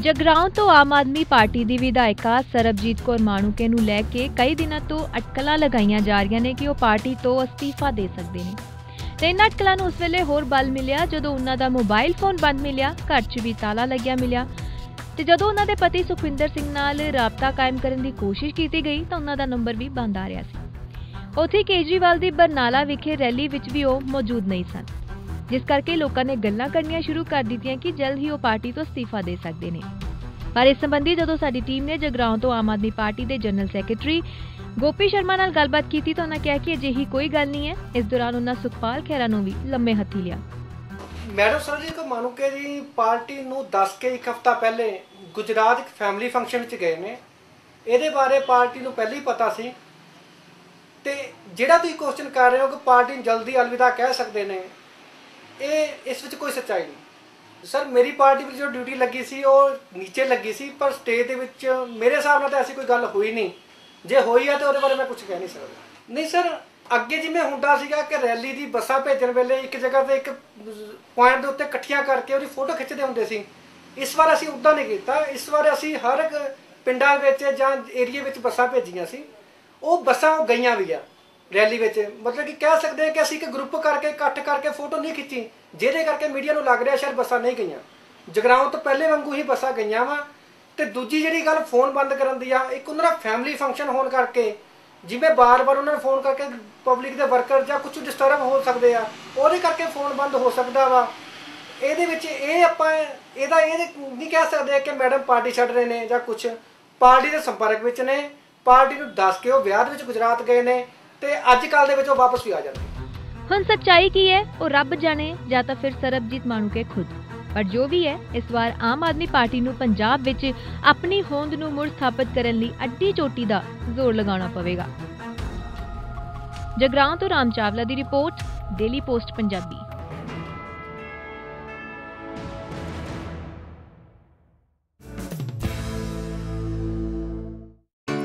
ਜਗਰਾਉਂ ਤੋਂ ਆਮ ਆਦਮੀ ਪਾਰਟੀ ਦੀ ਵਿਧਾਇਕਾ ਸਰਬਜੀਤ ਕੌਰ ਮਾਣੂਕੇ ਨੂੰ ਲੈ ਕੇ ਕਈ ਦਿਨਾਂ ਤੋਂ ਅਟਕਲਾਂ ਲਗਾਈਆਂ ਜਾ ਰਹੀਆਂ ਨੇ ਕਿ ਉਹ ਪਾਰਟੀ ਤੋਂ ਅਸਤੀਫਾ ਦੇ ਸਕਦੇ ਨੇ। ਤੇ ਇਹਨਾਂ ਅਟਕਲਾਂ ਨੂੰ ਉਸ ਵੇਲੇ ਹੋਰ ਬਲ ਮਿਲਿਆ, ਜਦੋਂ ਉਹਨਾਂ ਦਾ ਮੋਬਾਈਲ ਫੋਨ ਬੰਦ ਮਿਲਿਆ, ਘਰ 'ਚ ਵੀ ਤਾਲਾ ਲੱਗਿਆ ਮਿਲਿਆ। ਤੇ ਜਦੋਂ ਉਹਨਾਂ ਦੇ ਪਤੀ ਸੁਖਵਿੰਦਰ ਸਿੰਘ ਨਾਲ ਰਾਬਤਾ ਕਾਇਮ ਕਰਨ ਦੀ ਕੋਸ਼ਿਸ਼ ਕੀਤੀ ਗਈ, ਤਾਂ ਉਹਨਾਂ ਦਾ ਨੰਬਰ ਵੀ ਬੰਦ ਆ ਰਿਹਾ ਸੀ। ਉੱਥੇ ਕੇਜਰੀਵਾਲ ਦੀ ਬਰਨਾਲਾ ਵਿਖੇ ਰੈਲੀ ਵਿੱਚ ਵੀ ਉਹ ਮੌਜੂਦ ਨਹੀਂ ਸਨ। ਜਿਸ ਕਰਕੇ ਲੋਕਾਂ ਨੇ ਗੱਲਾਂ ਕਰਨੀਆਂ ਸ਼ੁਰੂ ਕਰ ਦਿੱਤੀਆਂ ਕਿ ਜਲਦ ਹੀ ਉਹ ਪਾਰਟੀ ਤੋਂ ਅਸਤੀਫਾ ਦੇ ਸਕਦੇ ਨੇ। ਪਰ ਇਸ ਸੰਬੰਧੀ ਜਦੋਂ ਸਾਡੀ ਟੀਮ ਨੇ ਜਗਰਾਉਂ ਤੋਂ ਆਮ ਆਦਮੀ ਪਾਰਟੀ ਦੇ ਜਨਰਲ ਸੈਕਟਰੀ ਗੋਪੀ ਸ਼ਰਮਾ ਨਾਲ ਗੱਲਬਾਤ ਕੀਤੀ ਤਾਂ ਉਹਨਾਂ ਕਿਹਾ ਕਿ ਅਜਿਹੀ ਕੋਈ ਗੱਲ ਨਹੀਂ ਹੈ। ਇਸ ਦੌਰਾਨ ਉਹਨਾਂ ਸੁਖਪਾਲ ਖਹਿਰਾ ਨੂੰ ਵੀ ਲੰਮੇ ਹੱਥੀ ਲਿਆ। ਮੈਡਮ ਸਰਜੀਤ ਕੋ ਮਾਨੂਕੇ ਜੀ ਪਾਰਟੀ ਨੂੰ ਦੱਸ ਕੇ ਇੱਕ ਹਫਤਾ ਪਹਿਲੇ ਗੁਜਰਾਤ ਇੱਕ ਫੈਮਿਲੀ ਫੰਕਸ਼ਨ ਵਿੱਚ ਗਏ ਨੇ। ਇਹਦੇ ਬਾਰੇ ਪਾਰਟੀ ਨੂੰ ਪਹਿਲਾਂ ਹੀ ਪਤਾ ਸੀ। ਤੇ ਜਿਹੜਾ ਤੁਸੀਂ ਕੁਐਸਚਨ ਕਰ ਰਹੇ ਹੋ ਕਿ ਪਾਰਟੀ ਨੂੰ ਜਲਦੀ ਅਲਵਿਦਾ ਕਹਿ ਸਕਦੇ ਨੇ ਇਸ ਵਿੱਚ ਕੋਈ ਸੱਚਾਈ ਨਹੀਂ। ਸਰ, ਮੇਰੀ ਪਾਰਟੀ ਵਿੱਚ ਜੋ ਡਿਊਟੀ ਲੱਗੀ ਸੀ, ਉਹ ਨੀਚੇ ਲੱਗੀ ਸੀ, ਪਰ ਸਟੇਜ ਦੇ ਵਿੱਚ ਮੇਰੇ ਹਿਸਾਬ ਨਾਲ ਤਾਂ ਐਸੀ ਕੋਈ ਗੱਲ ਹੋਈ ਨਹੀਂ। ਜੇ ਹੋਈ ਆ ਤਾਂ ਉਹਦੇ ਬਾਰੇ ਮੈਂ ਕੁਝ ਕਹਿ ਨਹੀਂ ਸਕਦਾ। ਨਹੀਂ ਸਰ, ਅੱਗੇ ਜਿਵੇਂ ਹੁੰਦਾ ਸੀਗਾ ਕਿ ਰੈਲੀ ਦੀ ਬੱਸਾਂ ਭੇਜਣ ਵੇਲੇ ਇੱਕ ਜਗ੍ਹਾ ਤੇ ਇੱਕ ਪੁਆਇੰਟ ਦੇ ਉੱਤੇ ਇਕੱਠੀਆਂ ਕਰਕੇ ਉਹਦੀ ਫੋਟੋ ਖਿੱਚਦੇ ਹੁੰਦੇ ਸੀ। ਇਸ ਵਾਰ ਅਸੀਂ ਉਦਾਂ ਨਹੀਂ ਕੀਤਾ। ਇਸ ਵਾਰ ਅਸੀਂ ਹਰ ਇੱਕ ਪਿੰਡਾਂ ਵਿੱਚ ਜਾਂ ਏਰੀਆ ਵਿੱਚ ਬੱਸਾਂ ਭੇਜੀਆਂ ਸੀ। ਉਹ ਬੱਸਾਂ ਉਹ ਗਈਆਂ ਵੀ ਆ। ਰੈਲੀ ਵਿੱਚ। ਮਤਲਬ ਕਿ ਕਹਿ ਸਕਦੇ ਹਾਂ ਕਿ ਅਸੀਂ ਇੱਕ ਗਰੁੱਪ ਕਰਕੇ, ਇਕੱਠ ਕਰਕੇ ਫੋਟੋ ਨਹੀਂ ਖਿੱਚੀ, ਜਿਹਦੇ ਕਰਕੇ ਮੀਡੀਆ ਨੂੰ ਲੱਗ ਰਿਹਾ ਸ਼ਾਇਦ ਬੱਸਾਂ ਨਹੀਂ ਗਈਆਂ। ਜਗਰਾਉਂ ਤੋਂ ਪਹਿਲੇ ਵਾਂਗੂ ਹੀ ਬੱਸਾਂ ਗਈਆਂ ਵਾ। ਤੇ ਦੂਜੀ ਜਿਹੜੀ ਗੱਲ ਫੋਨ ਬੰਦ ਕਰਨ ਦੀ ਆ, ਇੱਕ ਉਹਨਾਂ ਦਾ ਫੈਮਿਲੀ ਫੰਕਸ਼ਨ ਹੋਣ ਕਰਕੇ, ਜਿਵੇਂ ਬਾਰ-ਬਾਰ ਉਹਨਾਂ ਨੂੰ ਫੋਨ ਕਰਕੇ ਪਬਲਿਕ ਦੇ ਵਰਕਰ ਜਾਂ ਕੁਝ ਡਿਸਟਰਬ ਹੋ ਸਕਦੇ ਆ, ਉਹਦੇ ਕਰਕੇ ਫੋਨ ਬੰਦ ਹੋ ਸਕਦਾ ਵਾ। ਇਹਦੇ ਵਿੱਚ ਇਹ ਆਪਾਂ, ਇਹਦਾ ਇਹ ਨਹੀਂ ਕਹਿ ਸਕਦੇ ਕਿ ਮੈਡਮ ਪਾਰਟੀ ਛੱਡ ਰਹੇ ਨੇ ਜਾਂ ਕੁਝ ਪਾਰਟੀ ਦੇ ਸੰਪਰਕ ਵਿੱਚ ਨੇ, ਪਾਰਟੀ ਨੂੰ ਦੱਸ ਕੇ ਉਹ ਵਿਆਹ ਦੇ ਵਿੱਚ ਗੁਜਰਾਤ ਗਏ ਨੇ। ਤੇ ਅੱਜ ਕੱਲ ਦੇ ਵਿੱਚ ਉਹ ਵਾਪਸ ਵੀ ਆ ਜਾਣਗੇ ਹੁਣ ਸੱਚਾਈ ਕੀ ਹੈ? ਉਹ ਰੱਬ ਜਾਣੇ ਜਾਂ ਤਾਂ ਫਿਰ ਸਰਬਜੀਤ ਮਾਣੂਕੇ ਖੁਦ। ਪਰ ਜੋ ਵੀ ਹੈ, ਇਸ ਵਾਰ ਆਮ ਆਦਮੀ ਪਾਰਟੀ ਨੂੰ ਪੰਜਾਬ ਵਿੱਚ ਆਪਣੀ ਹੋਂਦ ਨੂੰ ਮੁੜ ਸਥਾਪਿਤ ਕਰਨ ਲਈ ਅੱਡੀ ਚੋਟੀ ਦਾ ਜ਼ੋਰ ਲਗਾਉਣਾ ਪਵੇਗਾ। ਜਗਰਾਉਂ ਤੋਂ ਰਾਮ ਚਾਵਲਾ ਦੀ ਰਿਪੋਰਟ, ਡੇਲੀ ਪੋਸਟ ਪੰਜਾਬੀ।